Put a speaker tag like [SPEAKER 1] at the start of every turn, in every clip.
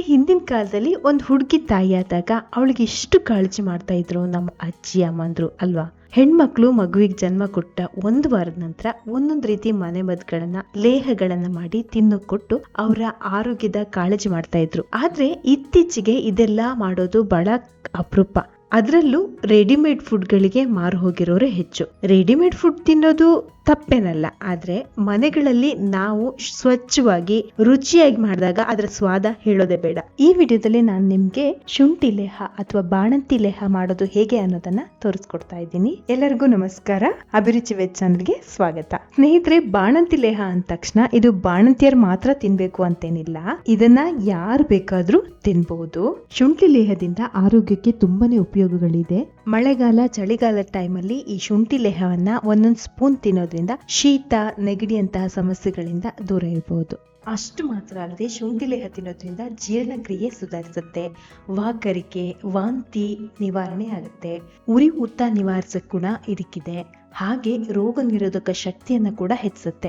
[SPEAKER 1] ಹಿಂದಿನ ಕಾಲದಲ್ಲಿ ಒಂದು ಹುಡುಗಿ ಆದಾಗ ಅವಳಿಗೆ ಎಷ್ಟು ಕಾಳಜಿ ಮಾಡ್ತಾ ಇದ್ರು ನಮ್ಮ ಅಜ್ಜಿ, ಅಮ್ಮಂದ್ರು, ಅಲ್ವಾ? ಹೆಣ್ಮಕ್ಳು ಮಗುವಿಗೆ ಜನ್ಮ ಕೊಟ್ಟ ಒಂದು ವಾರದ ನಂತರ ಒಂದೊಂದು ರೀತಿ ಮನೆ ಮದ್ದುಗಳನ್ನ ಲೇಹಗಳನ್ನ ಮಾಡಿ ತಿನ್ನೋಕ್ ಕೊಟ್ಟು ಅವರ ಆರೋಗ್ಯದ ಕಾಳಜಿ ಮಾಡ್ತಾ ಇದ್ರು. ಆದ್ರೆ ಇತ್ತೀಚೆಗೆ ಇದೆಲ್ಲ ಮಾಡೋದು ಬಹಳ ಅಪರೂಪ. ಅದರಲ್ಲೂ ರೆಡಿಮೇಡ್ ಫುಡ್ಗಳಿಗೆ ಮಾರು ಹೋಗಿರೋರೆ ಹೆಚ್ಚು. ರೆಡಿಮೇಡ್ ಫುಡ್ ತಿನ್ನೋದು ತಪ್ಪೇನಲ್ಲ, ಆದ್ರೆ ಮನೆಗಳಲ್ಲಿ ನಾವು ಸ್ವಚ್ಛವಾಗಿ, ರುಚಿಯಾಗಿ ಮಾಡಿದಾಗ ಅದರ ಸ್ವಾದ ಹೇಳೋದೇ ಬೇಡ. ಈ ವಿಡಿಯೋದಲ್ಲಿ ನಾನು ನಿಮಗೆ ಶುಂಠಿ ಲೇಹ ಅಥವಾ ಬಾಣಂತಿ ಲೇಹ ಮಾಡೋದು ಹೇಗೆ ಅನ್ನೋದನ್ನ ತೋರಿಸ್ಕೊಡ್ತಾ ಇದ್ದೀನಿ. ಎಲ್ಲರಿಗೂ ನಮಸ್ಕಾರ. ಅಭಿರುಚಿ ವೆಜ್ ಚಾನಲ್ಗೆ ಸ್ವಾಗತ. ಸ್ನೇಹಿತರೆ, ಬಾಣಂತಿ ಲೇಹ ಅಂದ ತಕ್ಷಣ ಇದು ಬಾಣಂತಿಯರು ಮಾತ್ರ ತಿನ್ಬೇಕು ಅಂತೇನಿಲ್ಲ. ಇದನ್ನ ಯಾರು ಬೇಕಾದ್ರೂ ತಿನ್ಬಹುದು ಶುಂಠಿ ಲೇಹದಿಂದ ಆರೋಗ್ಯಕ್ಕೆ ತುಂಬಾನೇ ಉಪಯೋಗಗಳಿದೆ. ಮಳೆಗಾಲ ಚಳಿಗಾಲದ ಟೈಮಲ್ಲಿ ಈ ಶುಂಠಿ ಲೇಹವನ್ನ ಒಂದೊಂದು ಸ್ಪೂನ್ ತಿನ್ನೋದ್ರಿಂದ ಶೀತ ನೆಗಡಿಯಂತಹ ಸಮಸ್ಯೆಗಳಿಂದ ದೂರ ಇರಬಹುದು ಅಷ್ಟು ಮಾತ್ರ ಅಲ್ಲದೆ ಶುಂಠಿ ಲೇಹ ತಿನ್ನೋದ್ರಿಂದ ಜೀರ್ಣಕ್ರಿಯೆ ಸುಧಾರಿಸುತ್ತೆ. ವಾಕರಿಕೆ, ವಾಂತಿ ನಿವಾರಣೆ ಆಗುತ್ತೆ. ಉರಿ ಊತ ನಿವಾರಿಸಕ್ ಗುಣ ಇದಕ್ಕಿದೆ. ಹಾಗೆ ರೋಗ ನಿರೋಧಕ ಶಕ್ತಿಯನ್ನು ಕೂಡ ಹೆಚ್ಚಿಸುತ್ತೆ.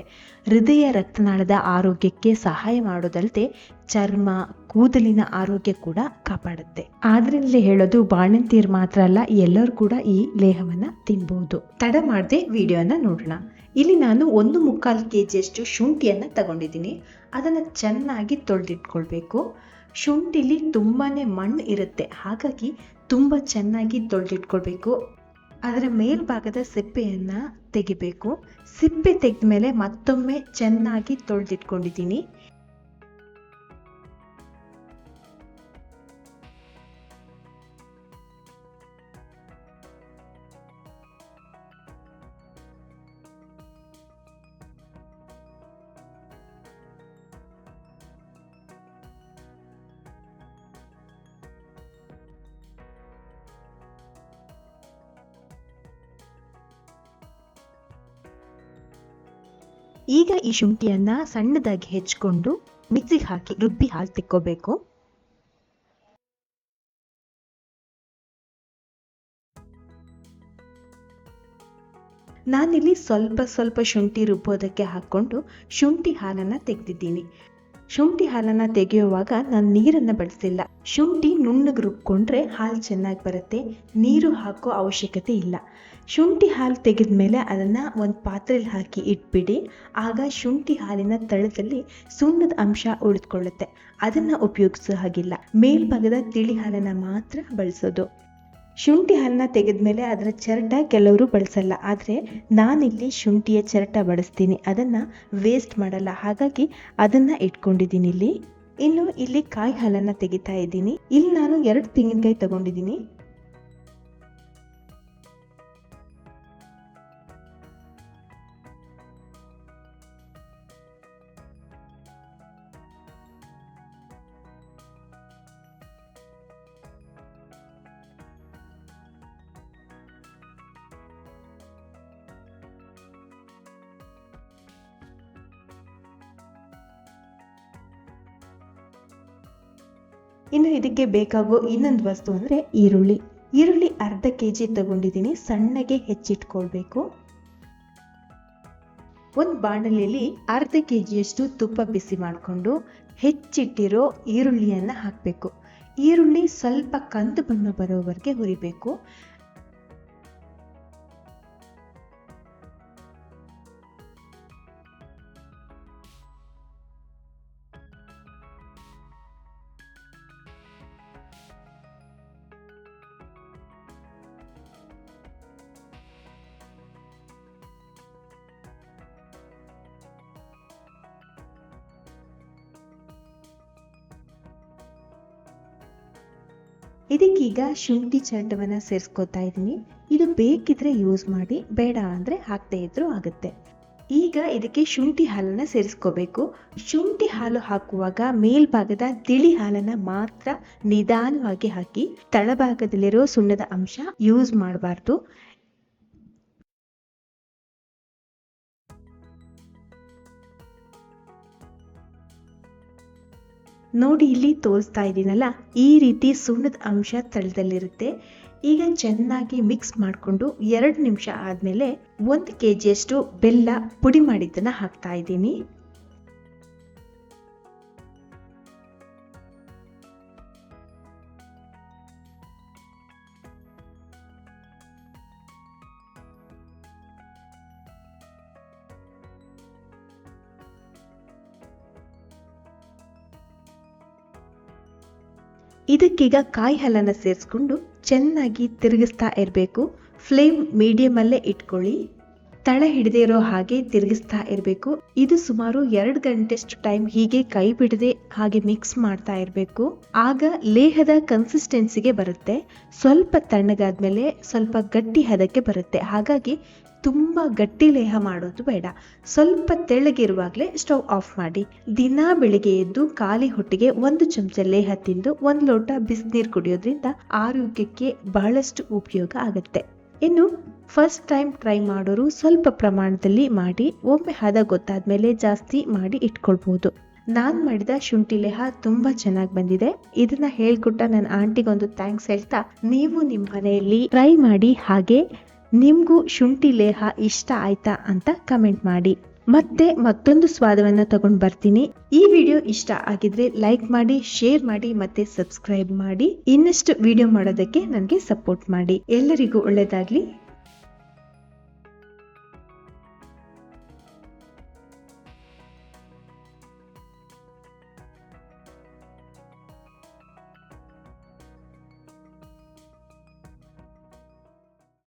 [SPEAKER 1] ಹೃದಯ ರಕ್ತನಾಳದ ಆರೋಗ್ಯಕ್ಕೆ ಸಹಾಯ ಮಾಡೋದಲ್ಲದೆ ಚರ್ಮ, ಕೂದಲಿನ ಆರೋಗ್ಯ ಕೂಡ ಕಾಪಾಡುತ್ತೆ. ಆದ್ರಿಂದಲೇ ಹೇಳೋದು ಬಾಣಂತಿಯರು ಮಾತ್ರ ಅಲ್ಲ, ಎಲ್ಲರೂ ಕೂಡ ಈ ಲೇಹವನ್ನ ತಿನ್ಬಹುದು ತಡ ಮಾಡದೆ ವಿಡಿಯೋನ ನೋಡೋಣ. ಇಲ್ಲಿ ನಾನು ಒಂದು ಮುಕ್ಕಾಲು ಕೆ ಜಿಯಷ್ಟು ಶುಂಠಿಯನ್ನು ತಗೊಂಡಿದ್ದೀನಿ. ಅದನ್ನು ಚೆನ್ನಾಗಿ ತೊಳೆದಿಟ್ಕೊಳ್ಬೇಕು. ಶುಂಠಿಲಿ ತುಂಬಾನೇ ಮಣ್ಣು ಇರುತ್ತೆ. ಹಾಗಾಗಿ ತುಂಬ ಚೆನ್ನಾಗಿ ತೊಳೆದಿಟ್ಕೊಳ್ಬೇಕು. ಅದರ ಮೇಲ್ಭಾಗದ ಸಿಪ್ಪೆಯನ್ನು ತೆಗಿಬೇಕು. ಸಿಪ್ಪೆ ತೆಗೆದ ಮೇಲೆ ಮತ್ತೊಮ್ಮೆ ಚೆನ್ನಾಗಿ ತೊಳೆದಿಟ್ಕೊಂಡಿದ್ದೀನಿ. ಈಗ ಈ ಶುಂಠಿಯನ್ನ ಸಣ್ಣದಾಗಿ ಹೆಚ್ಚಿಕೊಂಡು ಮಿಕ್ಸಿಗೆ ಹಾಕಿ ರುಬ್ಬಿ ಹಾಲು ತಿಕ್ಕೋಬೇಕು. ನಾನಿಲ್ಲಿ ಸ್ವಲ್ಪ ಸ್ವಲ್ಪ ಶುಂಠಿ ರುಬ್ಬೋದಕ್ಕೆ ಹಾಕ್ಕೊಂಡು ಶುಂಠಿ ಹಾಲನ್ನು ತೆಗೆದಿದ್ದೀನಿ. ಶುಂಠಿ ಹಾಲನ್ನು ತೆಗೆಯುವಾಗ ನಾನು ನೀರನ್ನು ಬಳಸಿಲ್ಲ ಶುಂಠಿ ನುಣ್ಣಗೆ ರುಬ್ಕೊಂಡ್ರೆ ಹಾಲು ಚೆನ್ನಾಗಿ ಬರುತ್ತೆ. ನೀರು ಹಾಕೋ ಅವಶ್ಯಕತೆ ಇಲ್ಲ. ಶುಂಠಿ ಹಾಲು ತೆಗೆದ ಮೇಲೆ ಅದನ್ನು ಒಂದು ಪಾತ್ರೆಯಲ್ಲಿ ಹಾಕಿ ಇಟ್ಬಿಡಿ. ಆಗ ಶುಂಠಿ ಹಾಲಿನ ತಳದಲ್ಲಿ ಸುಣ್ಣದ ಅಂಶ ಉಳಿದುಕೊಳ್ಳುತ್ತೆ. ಅದನ್ನು ಉಪಯೋಗಿಸೋ ಹಾಗಿಲ್ಲ. ಮೇಲ್ಭಾಗದ ತಿಳಿ ಹಾಲನ್ನು ಮಾತ್ರ ಬಳಸೋದು. ಶುಂಠಿ ತೆಗೆದ ಮೇಲೆ ಅದರ ಚರಟ ಕೆಲವರು ಬಳಸಲ್ಲ. ಆದರೆ ನಾನಿಲ್ಲಿ ಶುಂಠಿಯ ಚರಟ ಬಳಸ್ತೀನಿ. ಅದನ್ನು ವೇಸ್ಟ್ ಮಾಡಲ್ಲ. ಹಾಗಾಗಿ ಅದನ್ನು ಇಟ್ಕೊಂಡಿದ್ದೀನಿ ಇಲ್ಲಿ. ಇನ್ನು ಇಲ್ಲಿ ಕಾಯಿ ಹಾಲನ್ನು ತೆಗಿತಾ ಇದ್ದೀನಿ. ಇಲ್ಲಿ ನಾನು ಎರಡು ತೆಂಗಿನಕಾಯಿ ತಗೊಂಡಿದ್ದೀನಿ. ಇನ್ನು ಇದಕ್ಕೆ ಬೇಕಾಗೋ ಇನ್ನೊಂದು ವಸ್ತು ಅಂದರೆ ಈರುಳ್ಳಿ. ಈರುಳ್ಳಿ ಅರ್ಧ ಕೆ ಜಿ ತಗೊಂಡಿದ್ದೀನಿ. ಸಣ್ಣಗೆ ಹೆಚ್ಚಿಟ್ಕೊಳ್ಬೇಕು. ಒಂದು ಬಾಣಲಿಯಲ್ಲಿ ಅರ್ಧ ಕೆ ಜಿಯಷ್ಟು ತುಪ್ಪ ಬಿಸಿ ಮಾಡಿಕೊಂಡು ಹೆಚ್ಚಿಟ್ಟಿರೋ ಈರುಳ್ಳಿಯನ್ನು ಹಾಕಬೇಕು. ಈರುಳ್ಳಿ ಸ್ವಲ್ಪ ಕಂದು ಬಣ್ಣ ಬರೋವರೆಗೆ ಹುರಿಬೇಕು. ಇದಕ್ಕೀಗ ಶುಂಠಿ ಚಂಡವನ್ನು ಸೇರಿಸ್ಕೊತಾ ಇದ್ದೀನಿ. ಇದು ಬೇಕಿದ್ರೆ ಯೂಸ್ ಮಾಡಿ, ಬೇಡ ಅಂದರೆ ಹಾಕ್ತೇ ಇದ್ರೂ ಆಗುತ್ತೆ. ಈಗ ಇದಕ್ಕೆ ಶುಂಠಿ ಹಾಲನ್ನು ಸೇರಿಸ್ಕೋಬೇಕು. ಶುಂಠಿ ಹಾಲು ಹಾಕುವಾಗ ಮೇಲ್ಭಾಗದ ತಿಳಿ ಹಾಲನ್ನು ಮಾತ್ರ ನಿಧಾನವಾಗಿ ಹಾಕಿ, ತಳಭಾಗದಲ್ಲಿರೋ ಸುಣ್ಣದ ಅಂಶ ಯೂಸ್ ಮಾಡಬಾರ್ದು. ನೋಡಿ ಇಲ್ಲಿ ತೋರಿಸ್ತಾ ಇದ್ದೀನಲ್ಲ ಈ ರೀತಿ ಸುಣ್ಣದ ಅಂಶ ತಳದಲ್ಲಿರುತ್ತೆ. ಈಗ ಚೆನ್ನಾಗಿ ಮಿಕ್ಸ್ ಮಾಡಿಕೊಂಡು ಎರಡು ನಿಮಿಷ ಆದಮೇಲೆ ಒಂದು ಕೆ ಜಿಯಷ್ಟು ಬೆಲ್ಲ ಪುಡಿ ಮಾಡಿದ್ದನ್ನು ಹಾಕ್ತಾ ಇದ್ದೀನಿ. ಇದಕ್ಕೀಗ ಕಾಯಿ ಹಾಲನ್ನ ಸೇರಿಸ್ಕೊಂಡು ಚೆನ್ನಾಗಿ ತಿರುಗಿಸ್ತಾ ಇರಬೇಕು. ಫ್ಲೇಮ್ ಮೀಡಿಯಂ ಅಲ್ಲೇ ಇಟ್ಕೊಳ್ಳಿ. ತಳ ಹಿಡದೇ ಇರೋ ಹಾಗೆ ತಿರುಗಿಸ್ತಾ ಇರಬೇಕು. ಇದು ಸುಮಾರು ಎರಡು ಗಂಟೆಷ್ಟು ಟೈಮ್ ಹೀಗೆ ಕೈ ಬಿಡದೆ ಹಾಗೆ ಮಿಕ್ಸ್ ಮಾಡ್ತಾ ಇರಬೇಕು. ಆಗ ಲೇಹದ ಕನ್ಸಿಸ್ಟೆನ್ಸಿಗೆ ಬರುತ್ತೆ. ಸ್ವಲ್ಪ ತಣ್ಣಗಾದ್ಮೇಲೆ ಸ್ವಲ್ಪ ಗಟ್ಟಿ ಹದಕ್ಕೆ ಬರುತ್ತೆ. ಹಾಗಾಗಿ ತುಂಬಾ ಗಟ್ಟಿ ಲೇಹ ಮಾಡೋದು ಬೇಡ. ಸ್ವಲ್ಪ ತೆಳ್ಳಗಿರುವಾಗಲೇ ಸ್ಟವ್ ಆಫ್ ಮಾಡಿ. ದಿನ ಬೆಳಿಗ್ಗೆ ಎದ್ದು ಖಾಲಿ ಹೊಟ್ಟೆಗೆ ಒಂದು ಚಮಚ ಲೇಹ ತಿಂದು ಒಂದು ಲೋಟ ಬಿಸಿನೀರು ಕುಡಿಯೋದ್ರಿಂದ ಆರೋಗ್ಯಕ್ಕೆ ಬಹಳಷ್ಟು ಉಪಯೋಗ ಆಗುತ್ತೆ. ಇನ್ನು ಫಸ್ಟ್ ಟೈಮ್ ಟ್ರೈ ಮಾಡೋರು ಸ್ವಲ್ಪ ಪ್ರಮಾಣದಲ್ಲಿ ಮಾಡಿ, ಒಮ್ಮೆ ಹದ ಗೊತ್ತಾದ ಮೇಲೆ ಜಾಸ್ತಿ ಮಾಡಿ ಇಟ್ಕೊಳ್ಬಹುದು ನಾನು ಮಾಡಿದ ಶುಂಠಿ ಲೇಹ ತುಂಬಾ ಚೆನ್ನಾಗಿ ಬಂದಿದೆ. ಇದನ್ನ ಹೇಳ್ಕೊಟ್ಟ ನನ್ನ ಆಂಟಿಗೊಂದು ಥ್ಯಾಂಕ್ಸ್ ಹೇಳ್ತಾ, ನೀವು ನಿಮ್ಮ ಮನೆಯಲ್ಲಿ ಟ್ರೈ ಮಾಡಿ ಹಾಗೆ ನಿಮ್ಗೂ ಶುಂಠಿ ಲೇಹ ಇಷ್ಟ ಆಯ್ತಾ ಅಂತ ಕಮೆಂಟ್ ಮಾಡಿ. ಮತ್ತೆ ಮತ್ತೊಂದು ಸ್ವಾದವನ್ನ ತಗೊಂಡ್ ಬರ್ತೀನಿ. ಈ ವಿಡಿಯೋ ಇಷ್ಟ ಆಗಿದ್ರೆ ಲೈಕ್ ಮಾಡಿ ಶೇರ್ ಮಾಡಿ, ಮತ್ತೆ ಸಬ್ಸ್ಕ್ರೈಬ್ ಮಾಡಿ. ಇನ್ನಷ್ಟು ವಿಡಿಯೋ ಮಾಡೋದಕ್ಕೆ ನನಗೆ ಸಪೋರ್ಟ್ ಮಾಡಿ. ಎಲ್ಲರಿಗೂ ಒಳ್ಳೇದಾಗ್ಲಿ.